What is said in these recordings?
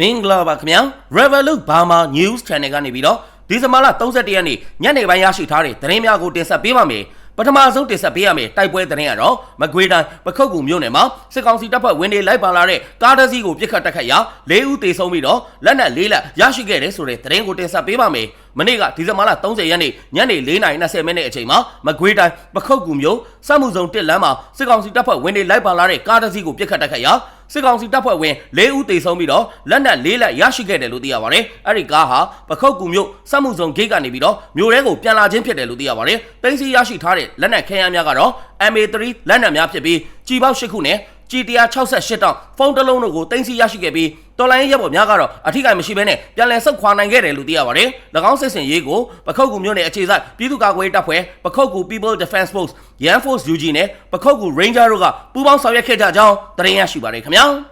မင်္ဂလာပါခင်ဗျာ Revolut Burma News Channel ကနေပြီးတော့ဒီဇင်ဘာလ31ရက်နေ့ညနေပိုင်းရရှိထားတဲ့သတင်းများကိုတင်ဆက်ပေးပါမယ်ပထမဆုံးတင်ဆက်ပေးရမယ်တိုက်ပွဲသတင်းကတော့မကွေးတိုင်းပခုတ်ကူမြို့နယ်မှာစစ်ကောင်စီတပ်ဖွဲ့ဝင်တွေလိုက်ပါလာတဲ့ကားတစ်စီးကိုပြစ်ခတ်တက်ခတ်ရာ၄ဦးသေဆုံးပြီးတော့လက်နက်၄လက်ရရှိခဲ့တယ်ဆိုတဲ့သတင်းကိုတင်ဆက်ပေးပါမယ်မနေ့ကဒီဇင်ဘာလ30ရက်နေ့ညနေ4:20မိနစ်အချိန်မှာမကွေးတိုင်းပခုတ်ကူမြို့စက်မှုဇုံ1လမ်းမှာစစ်ကောင်စီတပ်ဖွဲ့ဝင်တွေလိုက်ပါလာတဲ့ကားတစ်စီးကိုပြစ်ခတ်တက်ခတ်ရာ စစ်ကောင်စီတပ်ဖွဲ့ဝင်၄ဦးသေဆုံးပြီးတော့လက်နက်၄လက်ရရှိခဲ့တယ်လို့သိရပါတယ်။အဲ့ဒီကားဟာပခုတ်ကူမြို့စက်မှုဇုံဂိတ်ကနေပြီးတော့မြို့ထဲကိုပြန်လာခြင်းဖြစ်တယ်လို့သိရပါတယ်။တင်းစီရရှိထားတဲ့လက်နက်ခဲယမ်းများကတော့ MA3 လက်နက်များဖြစ်ပြီးကြီးပေါက်၈ခုနဲ့ G168 တောင်ဖုန်းတစ်လုံးတို့ကိုတင်စီရရှိခဲ့ပြီး တော်လိုင်းရပ်ပေါ်များကတော့အထီးကိုင်မရှိဘဲနဲ့ပြန်လည်ဆုတ်ခွာနိုင်ခဲ့တယ်လို့သိရပါတယ်။၎င်းစစ်စင်ရေးကိုပခုတ်ကူမြို့နယ်အခြေစိုက်ပြည်သူ့ကာကွယ်ရေးတပ်ဖွဲ့ပခုတ်ကူ People Defense Force Yan Force UG နဲ့ပခုတ်ကူ Ranger တို့ကပူးပေါင်းဆောင်ရွက်ခဲ့ကြကြောင်းသတင်းရရှိပါတယ်ခင်ဗျာ။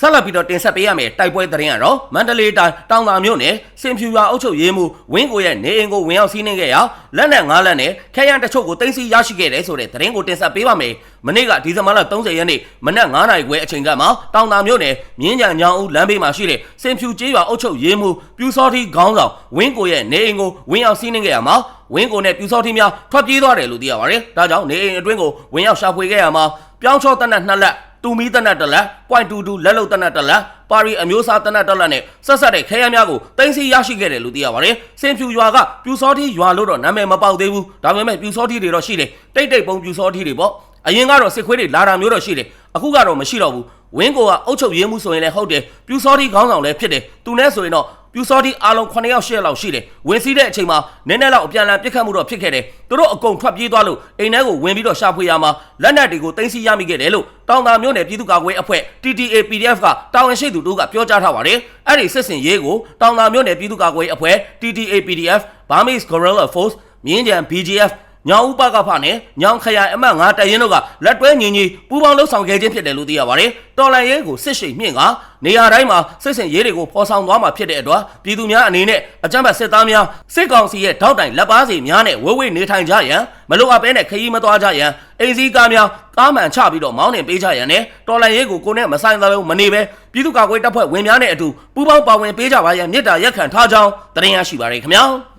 ဆက်လက်ပြီးတော့တင်ဆက်ပေးရမယ်တိုက်ပွဲသတင်းကတော့မန္တလေးတိုင်းတောင်သာမြို့နယ်စင်ဖြူရွာအုပ်ချုပ်ရေးမှူးဝင်းကိုရဲ့နေအိမ်ကိုဝင်ရောက်စီးနှင်းခဲ့ရာလက်နက်၅လက်နဲ့ခဲယမ်းတချို့ကိုတင်စီရရှိခဲ့တယ်ဆိုတဲ့သတင်းကိုတင်ဆက်ပေးပါမယ်။မနေ့ကဒီဇင်ဘာလ30ရက်နေ့မနက်9:00နာရီခွဲအချိန်ကမှတောင်သာမြို့နယ်မြင်းကြံညောင်ဦးလမ်းဘေးမှာရှိတဲ့စင်ဖြူကျေးရွာအုပ်ချုပ်ရေးမှူးပြူစောတိခေါင်းဆောင်ဝင်းကိုရဲ့နေအိမ်ကိုဝင်ရောက်စီးနှင်းခဲ့ရမှာဝင်းကိုနဲ့ပြူစောတိများထွက်ပြေးသွားတယ်လို့သိရပါတယ်။ဒါကြောင့်နေအိမ်အတွင်းကိုဝင်ရောက်ရှာဖွေခဲ့ရမှာပြောင်းချောတနက်နှစ်လက် တူမီတနတ်တလက် .22 လက်လုံတနတ်တလက်ပါရီအမျိုးအစားတနတ်တလက်နဲ့ဆက်ဆက်တဲ့ခဲယမ်းများကိုတင်စီရရှိခဲ့တယ်လို့သိရပါတယ်။စင်ဖြူရွာကပြူစောတိရွာလို့တော့နာမည်မပေါက်သေးဘူး။ဒါပေမဲ့ပြူစောတိတွေတော့ရှိတယ်။တိတ်တိတ်ပုံပြူစောတိတွေပေါ့။အရင်ကတော့စစ်ခွေးတွေလာတာမျိုးတော့ရှိတယ်။အခုကတော့မရှိတော့ဘူး။ ဝင်းကိုကအုတ်ချုပ်ရင်းမှုဆိုရင်လည်းဟုတ်တယ်။ပြူစောတိခေါင်းဆောင်လည်းဖြစ်တယ်။သူနဲ့ဆိုရင်တော့ပြူစောတိအားလုံး9ယောက်10ယောက်လောက်ရှိတယ်။ဝင်စီးတဲ့အချိန်မှာနည်းနည်းလောက်အပြန်အလှန်ပြစ်ခတ်မှုတော့ဖြစ်ခဲ့တယ်။သူတို့အကုန်ထွက်ပြေးသွားလို့အိမ်ထဲကိုဝင်ပြီးတော့ရှာဖွေရမှာလက်နက်တွေကိုတင်စီရမိခဲ့တယ်လို့တောင်သာမြို့နယ်ပြည်သူ့ကာကွယ်အဖွဲ့ TTA PDF ကတာဝန်ရှိသူတို့ကပြောကြားထားပါတယ်။အဲ့ဒီစစ်စင်ရေးကိုတောင်သာမြို့နယ်ပြည်သူ့ကာကွယ်အဖွဲ့ TTA PDF Burmese Guerrilla Force မြင်းကြံ BGF ညောင်ဦးပကဖနဲ့ညောင်ခရိုင်အမတ်9တရင်တို့ကလက်တွဲညီညီပူးပေါင်းလှုပ်ဆောင်ခဲ့ခြင်းဖြစ်တယ်လို့သိရပါတယ်။တော်လန်ရဲကိုစစ်ရှိမြင့်ကနေရာတိုင်းမှာစစ်စင်ရေးတွေကိုပေါ်ဆောင်သွားမှာဖြစ်တဲ့အတွက်ပြည်သူများအနေနဲ့အကြမ်းဖက်စစ်သားများစစ်ကောင်စီရဲ့ထောက်တိုင်လက်ပါစီများနဲ့ဝဲဝဲနေထိုင်ကြရန်မလိုအပ်ဘဲနဲ့ခရီးမသွားကြရန်အိမ်စည်းကားများကားမှန်ချပြီးတော့မောင်းနှင်ပေးကြရန်နဲ့တော်လန်ရဲကိုကိုနဲ့မဆိုင်သလိုမနေပဲပြည်သူ့ကာကွယ်တပ်ဖွဲ့ဝင်များနဲ့အတူပူးပေါင်းပါဝင်ပေးကြပါရန်မြစ်တာရက်ခံထားကြောင်းတင်ရရှိပါရခင်ဗျာ။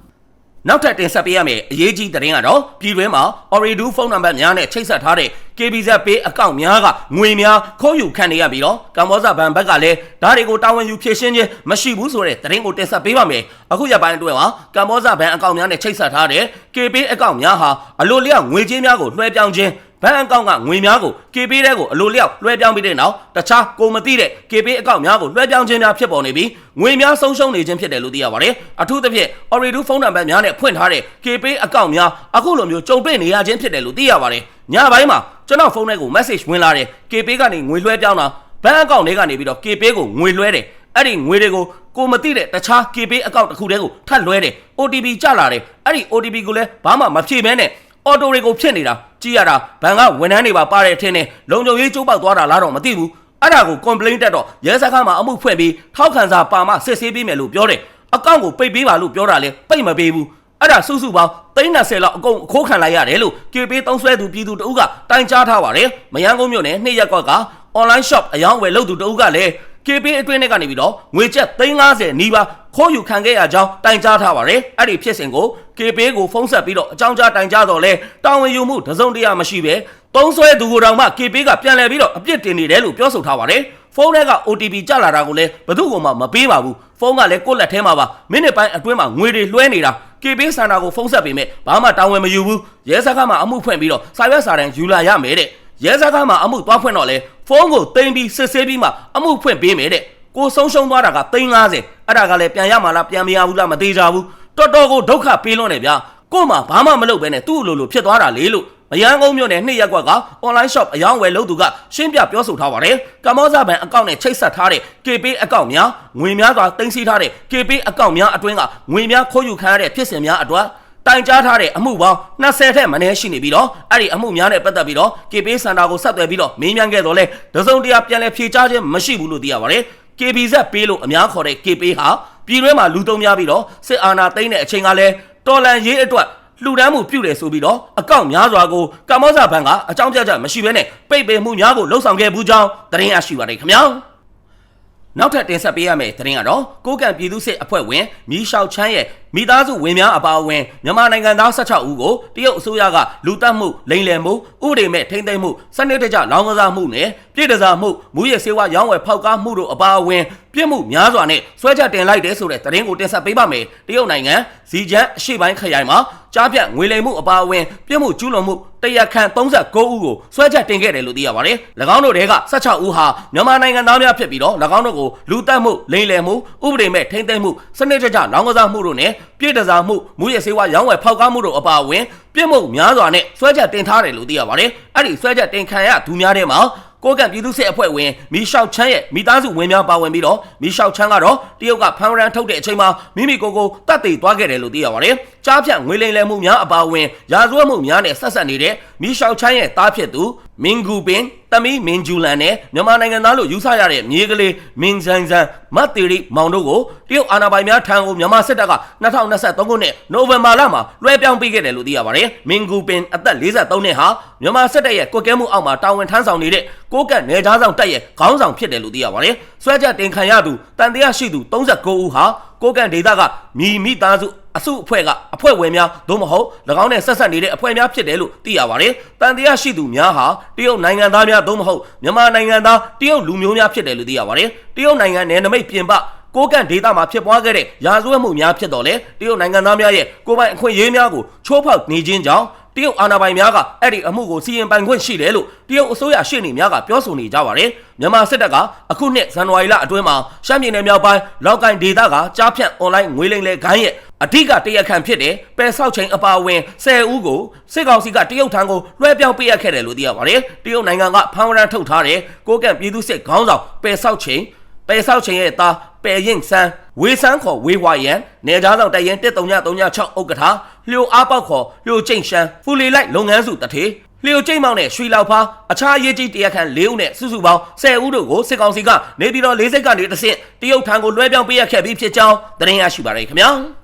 နောက်ထပ်တင်ဆက်ပေးရမယ့်အရေးကြီးသတင်းကတော့ပြည်တွင်းမှာ Oridu ဖုန်းနံပါတ်များနဲ့ချိတ်ဆက်ထားတဲ့ KBZ Pay အကောင့်များကငွေများခိုးယူခံနေရပြီးတော့ကမ္ဘောဇဘဏ်ဘက်ကလည်းဒါတွေကိုတာဝန်ယူဖြည့်ရှင်းခြင်းမရှိဘူးဆိုတဲ့သတင်းကိုတင်ဆက်ပေးပါမယ်။အခုရပိုင်းအတွင်းမှာကမ္ဘောဇဘဏ်အကောင့်များနဲ့ချိတ်ဆက်ထားတဲ့ KB အကောင့်များဟာအလိုလျောက်ငွေကြေးများကိုလွှဲပြောင်းခြင်း ဘဏ်အကောင့်ကငွေများကို KB တဲကိုအလိုလျောက်လွှဲပြောင်းပြီးတဲ့နောက်တခြားကိုမသိတဲ့ KB အကောင့်များကိုလွှဲပြောင်းခြင်းများဖြစ်ပေါ်နေပြီးငွေများဆုံးရှုံးနေခြင်းဖြစ်တယ်လို့သိရပါတယ်။အထူးသဖြင့် Oridu ဖုန်းနံပါတ်များနဲ့ဖွင့်ထားတဲ့ KB အကောင့်များအခုလိုမျိုးကြုံတွေ့နေရခြင်းဖြစ်တယ်လို့သိရပါတယ်။ညပိုင်းမှာကျွန်တော်ဖုန်းထဲကို message ဝင်လာတယ် KB ကနေငွေလွှဲပြောင်းတာဘဏ်အကောင့်တွေကနေပြီးတော့ KB ကိုငွေလွှဲတယ်အဲ့ဒီငွေတွေကိုကိုမသိတဲ့တခြား KB အကောင့်တစ်ခုတည်းကိုထပ်လွှဲတယ် OTP ကြလာတယ်အဲ့ဒီ OTP ကိုလည်းဘာမှမဖြည့်ဘဲနဲ့ အော်တိုတွေကိုဖြစ်နေတာကြည့်ရတာဘဏ်ကဝန်ထမ်းတွေပါပါတဲ့အထင်းနဲ့လုံခြုံရေးကျိုးပေါက်သွားတာလားတော့မသိဘူးအဲ့ဒါကို complaint တက်တော့ရဲစခန်းမှာအမှုဖွင့်ပြီးထောက်ခံစာပါမှစစ်ဆေးပေးမယ်လို့ပြောတယ်အကောင့်ကိုပိတ်ပေးပါလို့ပြောတာလေပိတ်မပေးဘူးအဲ့ဒါစုစုပေါင်း30လောက်အကုန်အခိုးခံလိုက်ရတယ်လို့ KB သုံးဆွဲသူပြည်သူတအုပ်ကတိုင်ကြားထားပါတယ်မယန်းကုန်းမြို့နယ်နှစ်ရက်ကွက်က online shop အယောင်းဝယ်လုပ်သူတအုပ်ကလည်း KB အတွင်းထဲကနေပြီးတော့ငွေကျပ်350နီးပါးခိုးယူခံခဲ့ရကြောင်းတိုင်ကြားထားပါတယ်အဲ့ဒီဖြစ်စဉ်ကို KB ကိုဖုန်းဆက်ပြီးတော့အကြောင်းကြားတိုင်ကြားတော့လဲတာဝန်ယူမှုတစုံတရာမရှိပဲသုံးဆွဲသူကိုယ်တော်မှ KB ကပြန်လဲပြီးတော့အပြစ်တင်နေတယ်လို့ပြောဆိုထားပါတယ်ဖုန်းထဲက OTP ကြလာတာကိုလည်းဘယ်သူ့ကမှမပေးပါဘူးဖုန်းကလည်းကိုယ့်လက်ထဲမှာပါမိနစ်ပိုင်းအတွင်းမှာငွေတွေလွှဲနေတာ KB စန္ဒာကိုဖုန်းဆက်ပေမဲ့ဘာမှတာဝန်မယူဘူးရဲစခန်းမှာအမှုဖွင့်ပြီးတော့စာရွက်စာတမ်းယူလာရမယ်တဲ့ ရဲစခန်းမှာအမှုသွားဖွင့်တော့လဲဖုန်းကိုတင်ပြီးစစ်ဆေးပြီးမှအမှုဖွင့်ပေးမယ်တဲ့ကိုဆုံးရှုံးသွားတာက350အဲ့ဒါကလည်းပြန်ရမှာလားပြန်မရဘူးလားမသေးကြဘူးတော်တော်ကိုဒုက္ခပေးလွန်းတယ်ဗျာကို့မှာဘာမှမလုပ်ဘဲနဲ့သူ့လိုလိုဖြစ်သွားတာလေလို့မယန်းကုန်းမြို့နယ်နှစ်ရက်ကွက်က online shop အယောင်းဝယ်လုပ်သူကရှင်းပြပြောဆိုထားပါတယ်။ကမ္ဘောဇဘဏ်အကောင့်နဲ့ချိတ်ဆက်ထားတဲ့ KP အကောင့်များငွေများစွာတင်စီထားတဲ့ KP အကောင့်များအတွင်းကငွေများခိုးယူခံရတဲ့ဖြစ်စဉ်များအတွက် တိုင်ကြားထားတဲ့အမှုပေါင်း20ထက်မနည်းရှိနေပြီးတော့အဲ့ဒီအမှုများနဲ့ပတ်သက်ပြီးတော့ KP စန္ဒာကိုဆက်သွယ်ပြီးတော့မေးမြန်းခဲ့တော့လဲဒဇုံတရာပြန်လည်ဖြေကြားခြင်းမရှိဘူးလို့သိရပါတယ်။ KBZ ပေးလို့အများခေါ်တဲ့ KP ဟာပြည်တွင်းမှာလူသုံးများပြီးတော့စစ်အာဏာသိမ်းတဲ့အချိန်ကလည်းတော်လန်ရေးအတွက်လှူဒန်းမှုပြုတယ်ဆိုပြီးတော့အကောင့်များစွာကိုကမ္ဘောဇဘဏ်ကအကြောင်းပြချက်မရှိဘဲနဲ့ပိတ်ပင်မှုများကိုလှုံ့ဆော်ခဲ့ဘူးကြောင်းသတင်းရရှိပါတယ်ခင်ဗျာနောက်ထပ်တင်ဆက်ပေးရမယ့်သတင်းကတော့ကိုကံပြည်သူစစ်အဖွဲ့ဝင်မြီးလျှောက်ချမ်းရဲ့ မိသားစုဝင်များအပါအဝင်မြန်မာနိုင်ငံသား16ဦးကိုတရုတ်အစိုးရကလူတက်မှုလိမ်လည်မှုဥပဒေမဲ့ထိမ့်သိမ်းမှုစနစ်တကျလောင်းကစားမှုနဲ့ပြည်တစားမှုမူရစေဝါရောင်းဝယ်ဖောက်ကားမှုတို့အပါအဝင်ပြစ်မှုများစွာနဲ့ဆွဲချက်တင်လိုက်တဲ့ဆိုတဲ့သတင်းကိုတင်ဆက်ပေးပါမယ်တရုတ်နိုင်ငံဇီချန်အရှေ့ပိုင်းခရိုင်မှာကြားပြတ်ငွေလိမ်မှုအပါအဝင်ပြစ်မှုကျူးလွန်မှုတရက်ခန့်39ဦးကိုဆွဲချက်တင်ခဲ့တယ်လို့သိရပါတယ်၎င်းတို့တွေက16ဦးဟာမြန်မာနိုင်ငံသားများဖြစ်ပြီးတော့၎င်းတို့ကိုလူတက်မှုလိမ်လည်မှုဥပဒေမဲ့ထိမ့်သိမ်းမှုစနစ်တကျလောင်းကစားမှုတို့နဲ့ပြည်တစားမှုမူရစေဝါရောင်းဝယ်ဖောက်ကားမှုတို့အပါအဝင်ပြစ်မှုများစွာနဲ့ဆွဲချက်တင်ထားတယ်လို့သိရပါတယ်အဲ့ဒီဆွဲချက်တင်ခံရသူများထဲမှာကိုကံပြည်သူစစ်အဖွဲ့ဝင်မီရှောက်ချမ်းရဲ့မိသားစုဝင်များပါဝင်ပြီးတော့မီရှောက်ချမ်းကတော့တရုတ်ကဖမ်းရန်ထုတ်တဲ့အချိန်မှာမိမိကိုယ်ကိုတတ်သိသွားခဲ့တယ်လို့သိရပါတယ်။ ကြားဖြတ်ငွေလိမ်လည်မှုများအပါအဝင်ရာဇဝတ်မှုများနဲ့ဆက်ဆက်နေတဲ့မီရှောက်ချမ်းရဲ့တားဖြစ်သူမင်ဂူပင်တမီမင်ဂျူလန်နဲ့မြန်မာနိုင်ငံသားလို့ယူဆရတဲ့မြေကလေးမင်ဇန်ဇန်မတ်တီရီမောင်တို့ကိုတရုတ်အာဏာပိုင်များထံကိုမြန်မာစစ်တပ်က2023ခုနှစ်နိုဝင်ဘာလမှာလွှဲပြောင်းပေးခဲ့တယ်လို့သိရပါတယ်။မင်ဂူပင်အသက်43နှစ်ဟာမြန်မာစစ်တပ်ရဲ့ကွက်ကဲမှုအောက်မှာတာဝန်ထမ်းဆောင်နေတဲ့ကိုကတ်နယ်သားဆောင်တပ်ရဲ့ခေါင်းဆောင်ဖြစ်တယ်လို့သိရပါတယ်။ဆွဲချက်တင်ခံရသူတန်တရားရှိသူ39ဦးဟာ ကိုကတ်ဒေသကမြီမိသားစုအစုအဖွဲ့ကအဖွဲ့ဝင်များသို့မဟုတ်၎င်းနဲ့ဆက်ဆက်နေတဲ့အဖွဲ့များဖြစ်တယ်လို့သိရပါတယ်။တန်တရားရှိသူများဟာတရုတ်နိုင်ငံသားများသို့မဟုတ်မြန်မာနိုင်ငံသားတရုတ်လူမျိုးများဖြစ်တယ်လို့သိရပါတယ်။တရုတ်နိုင်ငံနယ်နိမိတ်ပြင်ပကိုကန့်ဒေသမှာဖြစ်ပွားခဲ့တဲ့ရာဇဝတ်မှုများဖြစ်တော်လဲတရုတ်နိုင်ငံသားများရဲ့ကိုယ်ပိုင်အခွင့်အရေးများကိုချိုးဖောက်နေခြင်းကြောင့် တရုတ်အာဏာပိုင်များကအဲ့ဒီအမှုကိုစီရင်ပိုင်ခွင့်ရှိတယ်လို့တရုတ်အစိုးရရှေ့နေများကပြောဆိုနေကြပါတယ်မြန်မာစစ်တပ်ကအခုနှစ်ဇန်နဝါရီလအတွင်းမှာရှမ်းပြည်နယ်မြောက်ပိုင်းလောက်ကိုင်ဒေသကကြားဖြတ်အွန်လိုင်းငွေလိမ်လေခိုင်းရဲ့အဓိကတရက်ခံဖြစ်တဲ့ပယ်ဆောက်ချိန်အပါအဝင်10ဦးကိုစစ်ကောင်စီကတရုတ်ထံကိုလွှဲပြောင်းပေးရခဲ့တယ်လို့သိရပါတယ်တရုတ်နိုင်ငံကဖမ်းဝရမ်းထုတ်ထားတဲ့ကိုကန့်ပြည်သူစစ်ခေါင်းဆောင်ပယ်ဆောက်ချိန်ပယ်ဆောက်ချိန်ရဲ့သားပယ်ရင်ဆန်းဝေဆန်းခေါ်ဝေဝါယန်နေသားဆောင်တရင်13336ဥက္ကဋ္ဌ လျိုအားပေါက်ခေါ်လျိုကျိန့်ရှမ်းဖူလီလိုက်လုပ်ငန်းစုတထေလျိုကျိန့်မောင်နဲ့ရွှေလောက်ဖားအခြားရေးကြီးတရက်ခန့်၄ဦးနဲ့စုစုပေါင်း10ဦးတို့ကိုစစ်ကောင်စီကနေပြည်တော်၄စိတ်ကနေတဆင့်တရုတ်ထံကိုလွှဲပြောင်းပေးရခဲ့ပြီးဖြစ်ကြောင်းသတင်းရရှိပါရခင်ဗျာ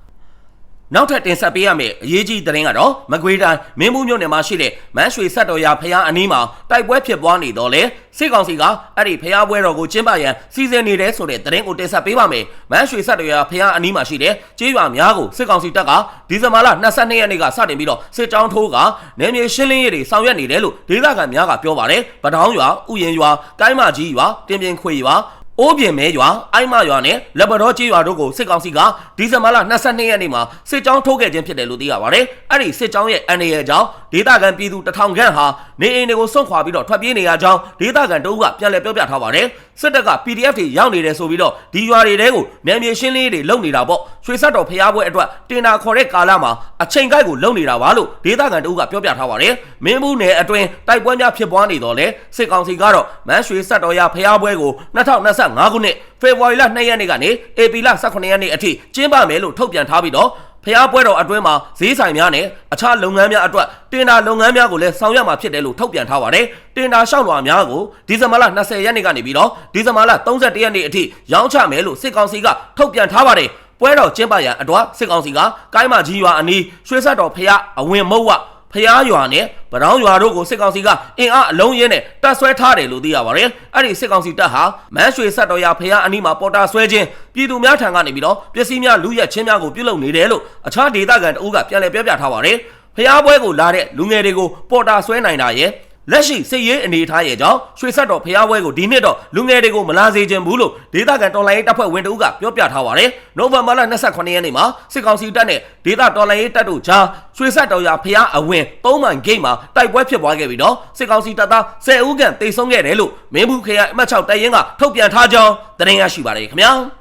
နောက်ထပ်တင်ဆက်ပေးရမယ့်အရေးကြီးသတင်းကတော့မကွေးတိုင်းမင်းဘူးမြို့နယ်မှာရှိတဲ့မန်းရွှေဆက်တော်ရဖျားအနီးမှာတိုက်ပွဲဖြစ်ပွားနေတော့လေစစ်ကောင်စီကအဲ့ဒီဖျားပွဲတော်ကိုကျင်းပရန်စီစဉ်နေတယ်ဆိုတဲ့သတင်းကိုတင်ဆက်ပေးပါမယ်မန်းရွှေဆက်တော်ရဖျားအနီးမှာရှိတဲ့ကျေးရွာများကိုစစ်ကောင်စီတပ်ကဒီဇင်ဘာလ22ရက်နေ့ကစတင်ပြီးတော့စစ်ကြောင်းထိုးကနေမြေရှင်းလင်းရေးတွေဆောင်ရွက်နေတယ်လို့ဒေသခံများကပြောပါတယ်ဗတောင်းရွာဥယျင်ရွာကိုင်းမကြီးရွာတင်ပြင်ခွေရွာ အိုးပြင်မဲရွာအိုင်မရွာနဲ့လက်ဘတော်ကြီးရွာတို့ကိုစစ်ကောင်စီကဒီဇင်ဘာလ22ရက်နေ့မှာစစ်ကြောင်းထိုးခဲ့ခြင်းဖြစ်တယ်လို့သိရပါတယ်။အဲ့ဒီစစ်ကြောင်းရဲ့အန်ရရဲ့ကြောင့်ဒေသခံပြည်သူတထောင်ခန့်ဟာနေအိမ်တွေကိုစွန့်ခွာပြီးတော့ထွက်ပြေးနေရကြောင်းဒေသခံတအုပ်ကပြန်လည်ပြောပြထားပါတယ်။စစ်တပ်က PDF တွေရောက်နေတယ်ဆိုပြီးတော့ဒီရွာတွေတဲကိုနယ်မြေရှင်းလင်းရေးတွေလုပ်နေတာပေါ့။ရွှေဆက်တော်ဖျားပွဲအတွက်တင်တာခေါ်တဲ့ကာလမှာအချိန်ကိုက်ကိုလုပ်နေတာပါလို့ဒေသခံတအုပ်ကပြောပြထားပါတယ်။မင်းဘူးနယ်အတွင်းတိုက်ပွဲများဖြစ်ပွားနေတော့လေစစ်ကောင်စီကတော့မန်းရွှေဆက်တော်ရဖျားပွဲကို2025ခုနှစ်ဖေဖော်ဝါရီလ2ရက်နေ့ကနေဧပြီလ18ရက်နေ့အထိကျင်းပမယ်လို့ထုတ်ပြန်ထားပြီးတော့ဖျားပွဲတော်အတွင်းမှာဈေးဆိုင်များနဲ့အခြားလုပ်ငန်းများအတွက်တင်တာလုပ်ငန်းများကိုလည်းဆောင်ရွက်မှာဖြစ်တယ်လို့ထုတ်ပြန်ထားပါတယ်။တင်တာရှောက်လွှာများကိုဒီဇင်ဘာလ20ရက်နေ့ကနေပြီးတော့ဒီဇင်ဘာလ31ရက်နေ့အထိရောင်းချမယ်လို့စစ်ကောင်စီကထုတ်ပြန်ထားပါတယ်။ပွဲတော်ကျင်းပရန်အတွက်စစ်ကောင်စီကကိုင်းမကြီးရွာအနီးရွှေဆက်တော်ဖျားအဝင်မုတ်ဝ ဖျားရွာနဲ့ဗရောင်းရွာတို့ကိုစစ်ကောင်စီကအင်အားအလုံးရင်းနဲ့တပ်ဆွဲထားတယ်လို့သိရပါတယ်။အဲ့ဒီစစ်ကောင်စီတပ်ဟာမန်းရွှေဆက်တော်ရဖျားအနီးမှာပေါ်တာဆွဲခြင်းပြည်သူများထံကနေပြီးတော့ပစ္စည်းများလူရက်ချင်းများကိုပြုလုပ်နေတယ်လို့အခြားဒေသခံတအုပ်ကပြန်လည်ပြောပြထားပါတယ်။ဖျားပွဲကိုလာတဲ့လူငယ်တွေကိုပေါ်တာဆွဲနိုင်တာရဲ့ လက်ရှိစစ်ရေးအနေထားရဲ့ကြောင့်ရွှေဆက်တော်ဖျားပွဲကိုဒီနှစ်တော့လူငယ်တွေကိုမလာစေခြင်းဘူးလို့ဒေသခံတော်လိုင်းရေးတပ်ဖွဲ့ဝင်တဦးကပြောပြထားပါတယ်။နိုဝင်ဘာလ28ရက်နေ့မှာစစ်ကောင်စီတပ်နဲ့ဒေသတော်လိုင်းရေးတပ်တို့ကြားရွှေဆက်တော်ရဖျားအဝင်သုံးမှန်ဂိတ်မှာတိုက်ပွဲဖြစ်ပွားခဲ့ပြီးတော့စစ်ကောင်စီတပ်သား10ဦးခန့်တိတ်ဆုံးခဲ့တယ်လို့မင်းဘူးခရိုင်အမှတ်6တပ်ရင်းကထုတ်ပြန်ထားကြောင်းသတင်းရရှိပါတယ်ခင်ဗျာ။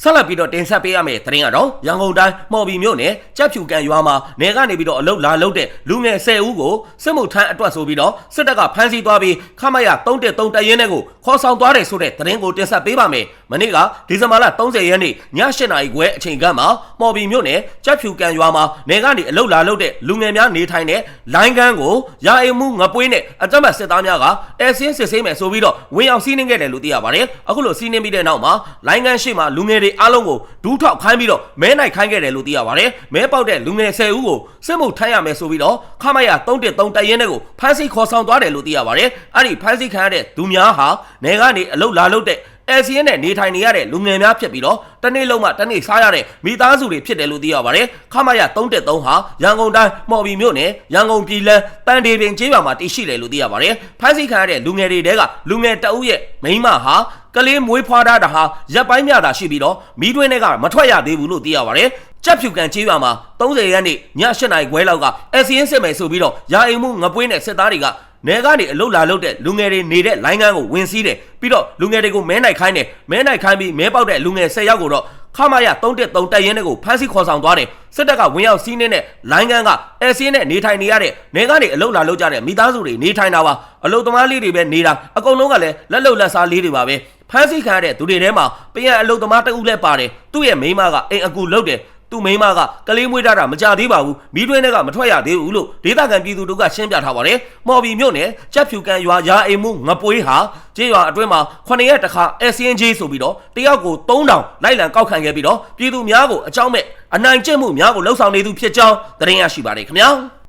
ဆက်လက်ပြီးတော့တင်ဆက်ပေးရမယ့်သတင်းကတော့ရန်ကုန်တိုင်းမော်ဘီမြို့နယ်ကြက်ဖြူကန်ရွာမှာနေကနေပြီးတော့အလုတ်လာလုတ်တဲ့လူငယ်10ဦးကိုစစ်မှုထမ်းအတွက်ဆိုပြီးတော့စစ်တပ်ကဖမ်းဆီးသွားပြီးခမရ313တရင်တဲ့ကိုခေါ်ဆောင်သွားတယ်ဆိုတဲ့သတင်းကိုတင်ဆက်ပေးပါမယ်။ မနေ့ကဒီဇင်ဘာလ30ရက်နေ့ည8နာရီခွဲအချိန်ကမှမော်ဘီမြို့နယ်ကြက်ဖြူကန်ရွာမှာနေကနေအလုတ်လာလုတ်တဲ့လူငယ်များနေထိုင်တဲ့လိုင်းကန်းကိုရာအိမ်မှုငပွေးနဲ့အကြမ်းဖက်စစ်သားများကအဲဆင်းစစ်ဆေးမယ်ဆိုပြီးတော့ဝင်ရောက်စီးနှင်းခဲ့တယ်လို့သိရပါတယ်။အခုလိုစီးနှင်းပြီးတဲ့နောက်မှာလိုင်းကန်းရှိမှလူငယ်တွေအားလုံးကိုဒူးထောက်ခိုင်းပြီးတော့မဲနိုင်ခိုင်းခဲ့တယ်လို့သိရပါတယ်။မဲပေါက်တဲ့လူငယ်10ဦးကိုစစ်မှုထမ်းရမယ်ဆိုပြီးတော့ခမရ313တရင်တဲ့ကိုဖမ်းဆီးခေါ်ဆောင်သွားတယ်လို့သိရပါတယ်။အဲ့ဒီဖမ်းဆီးခံရတဲ့သူများဟာနေကနေအလုတ်လာလုတ် တဲ့ LCN နဲ့နေထိုင်နေရတဲ့လူငယ်များဖြစ်ပြီးတော့တနေ့လုံးမှတနေ့စားရတဲ့မိသားစုတွေဖြစ်တယ်လို့သိရပါတယ်ခမရ313ဟာရန်ကုန်တိုင်းမော်ဘီမြို့နယ်ရန်ကုန်ပြည်လန်းတန်ဒေပင်ကျေးရွာမှာတည်ရှိတယ်လို့သိရပါတယ်ဖမ်းဆီးခံရတဲ့လူငယ်တွေတဲကလူငယ်တအုပ်ရဲ့မိန်းမဟာကလေးမွေးဖွားတာတာဟာရပ်ပိုင်းမြတာရှိပြီးတော့မိတွင်းတွေကမထွက်ရသေးဘူးလို့သိရပါတယ်ကြက်ဖြူကန်ကျေးရွာမှာ30ရက်နေ့ည8နာရီခွဲလောက်က SCN စစ်မယ်ဆိုပြီးတော့ရာအိမ်မှုငပွေးနဲ့စစ်သားတွေက နယ်ကနေအလုတ်လာလုတ်တဲ့လူငယ်တွေနေတဲ့လိုင်းကန်းကိုဝင်စီးတယ်ပြီးတော့လူငယ်တွေကိုမဲနိုင်ခိုင်းတယ်မဲနိုင်ခိုင်းပြီးမဲပေါက်တဲ့လူငယ်10ယောက်ကိုတော့ခမရ313တက်ရင်တွေကိုဖမ်းဆီးခေါ်ဆောင်သွားတယ်စစ်တပ်ကဝင်ရောက်စီးနေတဲ့လိုင်းကန်းက SCN နဲ့နေထိုင်နေရတဲ့နယ်ကနေအလုတ်လာလုတ်ကြတဲ့မိသားစုတွေနေထိုင်တာပါအလုတ်သမားလေးတွေပဲနေတာအကုန်လုံးကလည်းလက်လုံလက်စားလေးတွေပါပဲဖမ်းဆီးခံရတဲ့သူတွေထဲမှာပြန်အလုတ်သမားတအုပ်လည်းပါတယ်သူ့ရဲ့မိန်းမကအိမ်အကူလုတ်တယ် သူ့မိန်းမကကလေးမွေးထားတာမကြသေးပါဘူးမိတွင်းတွေကမထွက်ရသေးဘူးလို့ဒေသခံပြည်သူတို့ကရှင်းပြထားပါတယ်မော်ဘီမြို့နယ်ကြက်ဖြူကန်ရွာရာအိမ်မှုငပွေးဟာကျေးရွာအတွင်းမှာ9ရက်တခါ SNG ဆိုပြီးတော့တယောက်ကို3000လိုက်လံကောက်ခံခဲ့ပြီးတော့ပြည်သူများကိုအကြောင်းမဲ့အနိုင်ကျင့်မှုများကိုလှုံ့ဆော်နေသူဖြစ်ကြောင်းသတင်းရရှိပါတယ်ခင်ဗျာ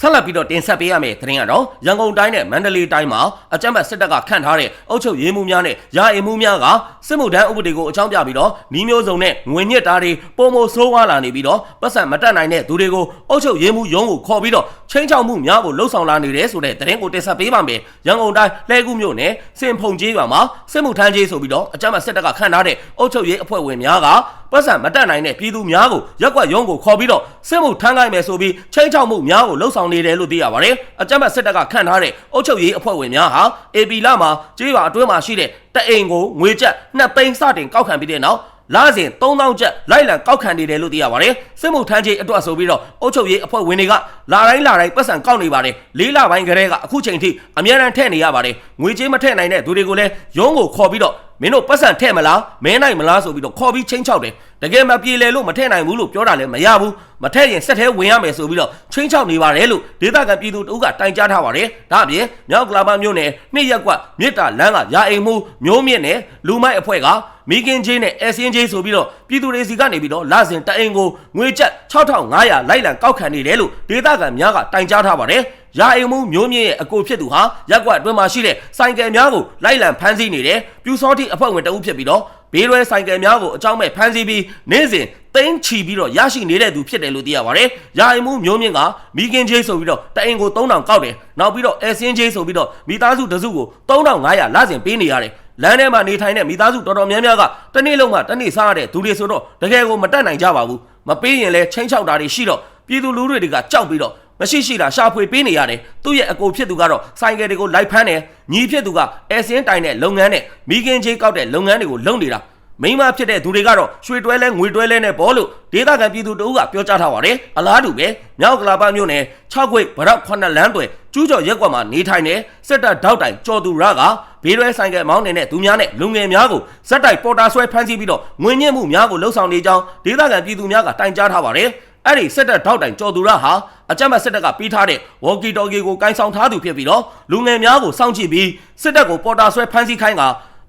ဆက်လက်ပြီးတော့တင်ဆက်ပေးရမယ့်သတင်းကတော့ရန်ကုန်တိုင်းနဲ့မန္တလေးတိုင်းမှာအကြမ်းဖက်စစ်တပ်ကခန့်ထားတဲ့အုပ်ချုပ်ရေးမှုများနဲ့ရာအိမ်မှုများကစစ်မှုထမ်းဥပဒေကိုအကြောင်းပြပြီးတော့နှီးမျိုးစုံနဲ့ငွေညစ်တာတွေပုံမဆိုးဝါးလာနေပြီးတော့ပတ်စံမတက်နိုင်တဲ့သူတွေကိုအုပ်ချုပ်ရေးမှုရုံးကိုခေါ်ပြီးတော့ချင်းချောက်မှုများကိုလှုံ့ဆော်လာနေတယ်ဆိုတဲ့သတင်းကိုတင်ဆက်ပေးပါမယ်ရန်ကုန်တိုင်းလှဲကူးမြို့နယ်စင်ဖုန်ကြီးရွာမှာစစ်မှုထမ်းကြီးဆိုပြီးတော့အကြမ်းဖက်စစ်တပ်ကခန့်ထားတဲ့အုပ်ချုပ်ရေးအဖွဲ့ဝင်များက ပတ်စံမတက်နိုင်တဲ့ပြည်သူများကိုရက်ကွက်ရုံးကိုခေါ်ပြီးတော့စစ်မှုထမ်းခိုင်းမယ်ဆိုပြီးချင်းချောက်မှုများကိုလှုံ့ဆော်နေတယ်လို့သိရပါတယ်အကြမ်းဖက်စစ်တပ်ကခန့်ထားတဲ့အုပ်ချုပ်ရေးအဖွဲ့ဝင်များဟာ AP လမှာကြေးရွာအတွင်းမှာရှိတဲ့တအိမ်ကိုငွေကျပ်2သိန်းစတင်ကောက်ခံပြီးတဲ့နောက်လာစဉ်3000ကျပ်လိုက်လံကောက်ခံနေတယ်လို့သိရပါတယ်စစ်မှုထမ်းကြီးအတွက်ဆိုပြီးတော့အုပ်ချုပ်ရေးအဖွဲ့ဝင်တွေကလာတိုင်းလာတိုင်းပတ်စံကောက်နေပါတယ်လေးလပိုင်းကလေးကအခုချိန်ထိအများရန်ထည့်နေရပါတယ်ငွေကြေးမထည့်နိုင်တဲ့သူတွေကိုလည်းရုံးကိုခေါ်ပြီးတော့ မင်းတို့ပတ်စံထည့်မလားမဲနိုင်မလားဆိုပြီးတော့ခေါ်ပြီးချင်းချောက်တယ် တကယ်မပြေလည်လို့မထည့်နိုင်ဘူးလို့ပြောတာလည်းမရဘူးမထည့်ရင်ဆက်ထဲဝင်ရမယ်ဆိုပြီးတော့ချင်းချောက်နေပါတယ်လို့ဒေသခံပြည်သူတို့ကတိုင်ကြားထားပါတယ်ဒါအပြင်မြောက်ကလာပါမြို့နယ်နှစ်ရက်ကွက်မြစ်တာလမ်းကရာအိမ်မှုမျိုးမြင့်နဲ့လူမိုက်အဖွဲ့ကမိခင်ချင်းနဲ့အစင်းချင်းဆိုပြီးတော့ပြည်သူတွေစီကနေပြီးတော့လာစဉ်တအိမ်ကိုငွေကျပ်6500လိုက်လံကောက်ခံနေတယ်လို့ဒေသခံများကတိုင်ကြားထားပါတယ်ရာအိမ်မှုမျိုးမြင့်ရဲ့အကိုဖြစ်သူဟာရက်ကွက်အတွင်းမှာရှိတဲ့ဆိုင်ကယ်များကိုလိုက်လံဖမ်းဆီးနေတယ်ပြူစောတိအဖွဲ့ဝင်တအုပ်ဖြစ်ပြီးတော့ ဘေးရွဲဆိုင်ကယ်များကိုအကြောင်းမဲ့ဖမ်းဆီးပြီးနေ့စဉ်သိန်းချီပြီးတော့ရရှိနေတဲ့သူဖြစ်တယ်လို့သိရပါတယ်။ရာအိမ်မှုမျိုးမြင့်ကမိခင်ချင်းဆိုပြီးတော့တအိမ်ကို3000ကောက်တယ်။နောက်ပြီးတော့အဲစင်းချင်းဆိုပြီးတော့မိသားစုတစုကို3500လစဉ်ပေးနေရတယ်။လမ်းထဲမှာနေထိုင်တဲ့မိသားစုတော်တော်များများကတနေ့လုံးမှတနေ့စားရတဲ့သူတွေဆိုတော့တကယ်ကိုမတက်နိုင်ကြပါဘူး။မပေးရင်လည်းချင်းချောက်တာတွေရှိတော့ပြည်သူလူထုတွေကကြောက်ပြီးတော့ မရှိရှိတာရှာဖွေပေးနေရတယ်သူ့ရဲ့အကိုဖြစ်သူကတော့ဆိုင်ကယ်တွေကိုလိုက်ဖမ်းတယ်ညီဖြစ်သူကအဲစင်းတိုင်တဲ့လုပ်ငန်းနဲ့မိခင်ချင်းကောက်တဲ့လုပ်ငန်းတွေကိုလုပ်နေတာမိမဖြစ်တဲ့သူတွေကတော့ရွှေတွဲလဲငွေတွဲလဲနဲ့ဘောလို့ဒေသခံပြည်သူတို့ကပြောကြားထားပါတယ်အလားတူပဲမြောက်ကလာပမြို့နယ်6ခွေဗရောက်9လမ်းတွေကျူးကျော်ရက်ကွက်မှာနေထိုင်တဲ့စစ်တပ်ထောက်တိုင်ကျော်သူရကဘေးရွဲဆိုင်ကမောင်းနေတဲ့သူများနဲ့လူငယ်များကိုဇက်တိုက်ပေါ်တာဆွဲဖမ်းဆီးပြီးတော့ငွေညှစ်မှုများကိုလှုံ့ဆော်နေကြောင်းဒေသခံပြည်သူများကတိုင်ကြားထားပါတယ်အဲ့ဒီစစ်တပ်ထောက်တိုင်ကျော်သူရဟာ အကြမ်းဖက်စစ်တပ်ကပြီးထားတဲ့ဝေါ်ကီတော်ကီကိုကိုင်းဆောင်ထားသူဖြစ်ပြီးတော့လူငယ်များကိုစောင့်ကြည့်ပြီးစစ်တပ်ကိုပေါ်တာဆွဲဖမ်းဆီးခိုင်းက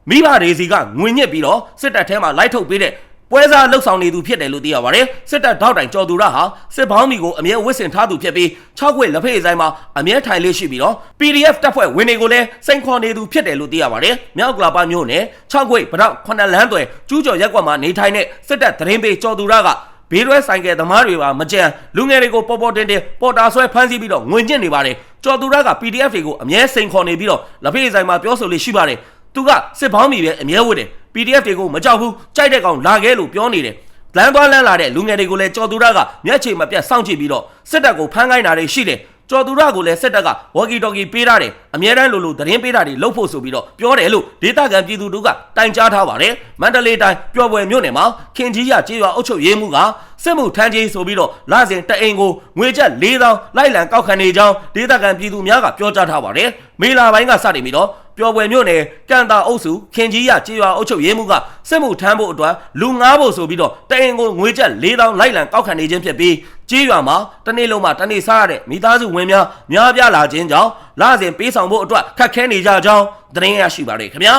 မိဘတွေစီကငွေညစ်ပြီးတော့စစ်တပ်ထဲမှာလိုက်ထုတ်ပေးတဲ့ပွဲစားလှုပ်ဆောင်နေသူဖြစ်တယ်လို့သိရပါတယ်စစ်တပ်ထောက်တိုင်ကျော်သူရဟာစစ်ဘောင်းမီကိုအမြဲဝစ်စင်ထားသူဖြစ်ပြီး6ခွေလက်ဖေးဆိုင်မှာအမြဲထိုင်လေးရှိပြီးတော့ PDF တပ်ဖွဲ့ဝင်တွေကိုလည်းစိန်ခေါ်နေသူဖြစ်တယ်လို့သိရပါတယ်မြောက်ကလာပါမျိုးနဲ့6ခွေဗတော့9လမ်းတွေကျူးကျော်ရက်ကွက်မှာနေထိုင်တဲ့စစ်တပ်သတင်းပေးကျော်သူရက ဘေးရွဲဆိုင်ကယ်သမားတွေပါမကြံလူငယ်တွေကိုပေါ်ပေါ်တင်တင်ပေါ်တာဆွဲဖမ်းဆီးပြီးတော့ငွေညစ်နေပါတယ်ကျော်သူရက PDF တွေကိုအမြဲစိန်ခေါ်နေပြီးတော့လက်ဖေးဆိုင်မှာပြောဆိုလေးရှိပါတယ်သူကစစ်ဘောင်းမီပဲအမြဲဝတ်တယ် PDF တွေကိုမကြောက်ဘူးကြိုက်တဲ့ကောင်လာခဲ့လို့ပြောနေတယ်လမ်းသွားလမ်းလာတဲ့လူငယ်တွေကိုလည်းကြော်သူရကမျက်ခြေမပြတ်စောင့်ကြည့်ပြီးတော့စစ်တပ်ကိုဖမ်းခိုင်းတာတွေရှိတယ် ကျော်သူရကိုလည်းစစ်တပ်ကဝေါ်ကီတော်ကီပေးထားတယ်အမြဲတမ်းလိုလိုသတင်းပေးတာတွေလုပ်ဖို့ဆိုပြီးတော့ပြောတယ်လို့ဒေသခံပြည်သူတို့ကတိုင်ကြားထားပါတယ်မန္တလေးတိုင်းပျော်ပွဲမြို့နယ်မှာခင်ကြီးရကျေးရွာအုပ်ချုပ်ရေးမှုကစစ်မှုထမ်းကြီးဆိုပြီးတော့လစဉ်တအိမ်ကိုငွေကျပ်၄000လိုက်လံကောက်ခံနေကြောင်းဒေသခံပြည်သူများကပြောကြားထားပါတယ်မေလာပိုင်းကစတင်ပြီးတော့ ပျော်ပွဲမြို့နယ်ကန်တာအုပ်စုခင်ကြီးရကျေးရွာအုပ်ချုပ်ရေးမှုကစစ်မှုထမ်းဖို့အတွက်လူငားဖို့ဆိုပြီးတော့တအိမ်ကိုငွေကျပ်၄000လိုက်လံကောက်ခံနေခြင်းဖြစ်ပြီးကျေးရွာမှာတနေ့လုံးမှာတနေ့စားရတဲ့မိသားစုဝင်များများပြားလာခြင်းကြောင့်လစဉ်ပေးဆောင်ဖို့အတွက်ခက်ခဲနေကြကြောင်းသတင်းရရှိပါတယ်ခင်ဗျာ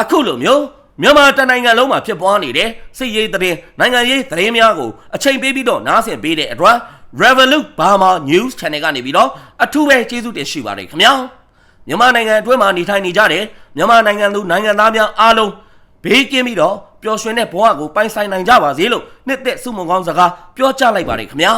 အခုလိုမျိုးမြန်မာတနိုင်ငံလုံးမှာဖြစ်ပွားနေတဲ့စစ်ရေးသတင်းနိုင်ငံရေးသတင်းများကိုအချိန်ပေးပြီးတော့နားဆင်ပေးတဲ့အတွက် Revolut Burma News Channel ကနေပြီးတော့အထူးပဲကျေးဇူးတင်ရှိပါတယ်ခင်ဗျာ မြန်မာနိုင်ငံအတွင်းမှာနေထိုင်နေကြတယ်မြန်မာနိုင်ငံသူနိုင်ငံသားများအားလုံးဘေးကင်းပြီးတော့ပျော်ရွှင်တဲ့ဘဝကိုပိုင်ဆိုင်နိုင်ကြပါစေလို့နှစ်သက်စုမုံကောင်းစကားပြောကြားလိုက်ပါတယ်ခင်ဗျာ